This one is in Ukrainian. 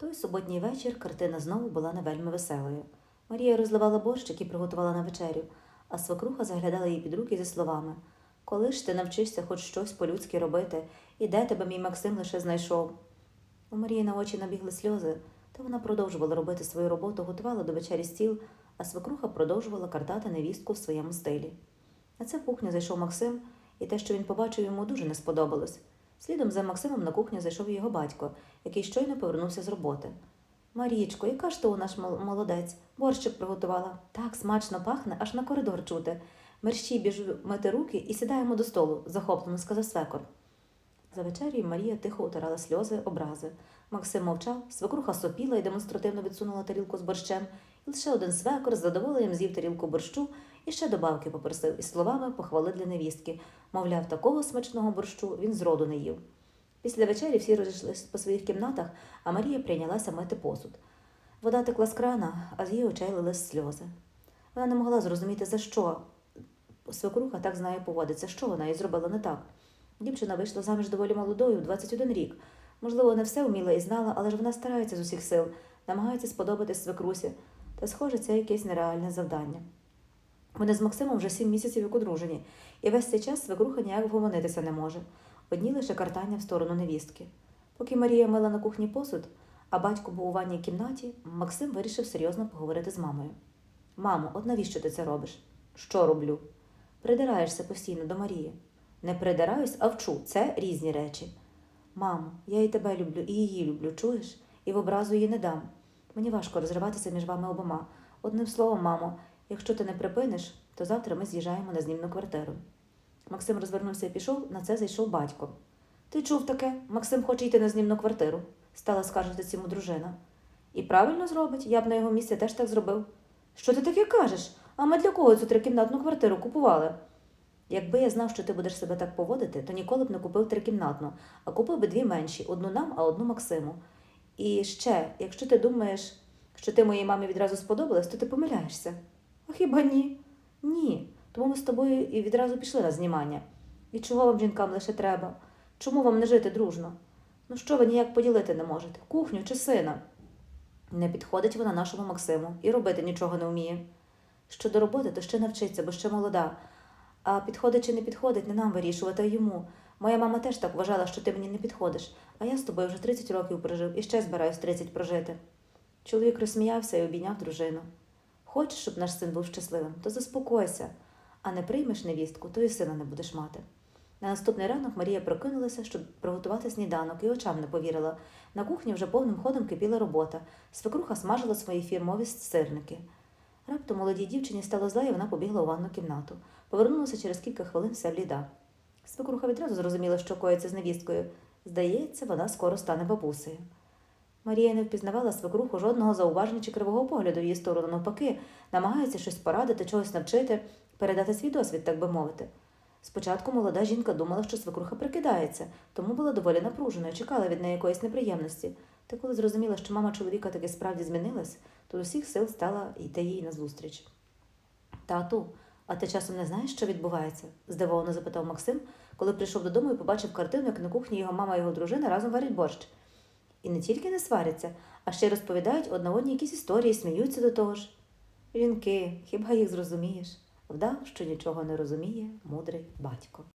Той суботній вечір картина знову була не вельми веселою. Марія розливала борщ, який приготувала на вечерю, а свекруха заглядала їй під руки зі словами Коли ж ти навчишся хоч щось по-людськи робити, і де тебе мій Максим лише знайшов? У Марії на очі набігли сльози, та вона продовжувала робити свою роботу, готувала до вечері стіл, а свекруха продовжувала картати невістку в своєму стилі. На це в кухню зайшов Максим, і те, що він побачив, йому дуже не сподобалось. Слідом за Максимом на кухню зайшов його батько, який щойно повернувся з роботи. Марічко, яка ж то у наш молодець? Борщик приготувала. Так смачно пахне, аж на коридор чути. Мерщій біжу мити руки і сідаємо до столу, захоплено сказав свекор. За вечерю Марія тихо утирала сльози, образи. Максим мовчав, свекруха сопіла і демонстративно відсунула тарілку з борщем, і лише один свекор з задоволенням з'їв тарілку борщу і ще добавки попросив із словами похвали для невістки. Мовляв, такого смачного борщу він зроду не їв. Після вечері всі розійшлися по своїх кімнатах, а Марія прийнялася мити посуд. Вода текла з крана, а з її очей лились сльози. Вона не могла зрозуміти, за що свекруха так з нею поводиться, що вона їй зробила не так. Дівчина вийшла заміж доволі молодою, в 21 рік. Можливо, не все вміла і знала, але ж вона старається з усіх сил, намагається сподобатись свекрусі. Та, схоже, це якесь нереальне завдання. Вони з Максимом вже сім місяців як одружені, і весь цей час свекруха ніяк вгомонитися не може. Одні лише картання в сторону невістки. Поки Марія мила на кухні посуд, а батько був у ванній кімнаті, Максим вирішив серйозно поговорити з мамою. Мамо, от навіщо ти це робиш? Що роблю? Придираєшся постійно до Марії. Не придираюсь, а вчу. Це різні речі. Мамо, я і тебе люблю, і її люблю, чуєш? І в образу її не дам. Мені важко розриватися між вами обома. Одним словом, мамо, якщо ти не припиниш, то завтра ми з'їжджаємо на знімну квартиру. Максим розвернувся і пішов, на це зайшов батько. Ти чув таке? Максим хоче йти на знімну квартиру, стала скаржитися йому дружина. І правильно зробить, я б на його місці теж так зробив. Що ти таке кажеш? А ми для кого цю трикімнатну квартиру купували? Якби я знав, що ти будеш себе так поводити, то ніколи б не купив трикімнатну, а купив би дві менші, одну нам, а одну Максиму. І ще, якщо ти думаєш, що ти моїй мамі відразу сподобалась, то ти помиляєшся. А хіба ні? Ні. Тому ми з тобою і відразу пішли на знімання. І чого вам жінкам лише треба? Чому вам не жити дружно? Ну що ви ніяк поділити не можете? Кухню чи сина? Не підходить вона нашому Максиму і робити нічого не вміє. Щодо роботи, то ще навчиться, бо ще молода. А підходить чи не підходить, не нам вирішувати, а йому. Моя мама теж так вважала, що ти мені не підходиш, а я з тобою вже 30 років прожив і ще збираюсь 30 прожити. Чоловік розсміявся і обійняв дружину. Хочеш, щоб наш син був щасливим, то заспокойся, а не приймеш невістку, то і сина не будеш мати. На наступний ранок Марія прокинулася, щоб приготувати сніданок, і очам не повірила. На кухні вже повним ходом кипіла робота. Свекруха смажила свої фірмові сирники. Раптом молодій дівчині стало зле, і вона побігла у ванну кімнату. Повернулася через кілька хвилин вся бліда. Свекруха відразу зрозуміла, що коїться з невісткою. Здається, вона скоро стане бабусею. Марія не впізнавала свекруху жодного зауваження чи кривого погляду в її сторону, навпаки, намагається щось порадити, чогось навчити, передати свій досвід, так би мовити. Спочатку молода жінка думала, що свекруха прикидається, тому була доволі напруженою, чекала від неї якоїсь неприємності. Та коли зрозуміла, що мама чоловіка таки справді змінилась, то з усіх сил стала йти їй назустріч. Тату, а ти часом не знаєш, що відбувається? здивовано запитав Максим, коли прийшов додому і побачив картину, як на кухні його мама і його дружина разом варять борщ. І не тільки не сваряться, а ще розповідають одна одній якісь історії, сміються до того ж. Жінки, хіба їх зрозумієш? Вдав, що нічого не розуміє, мудрий батько.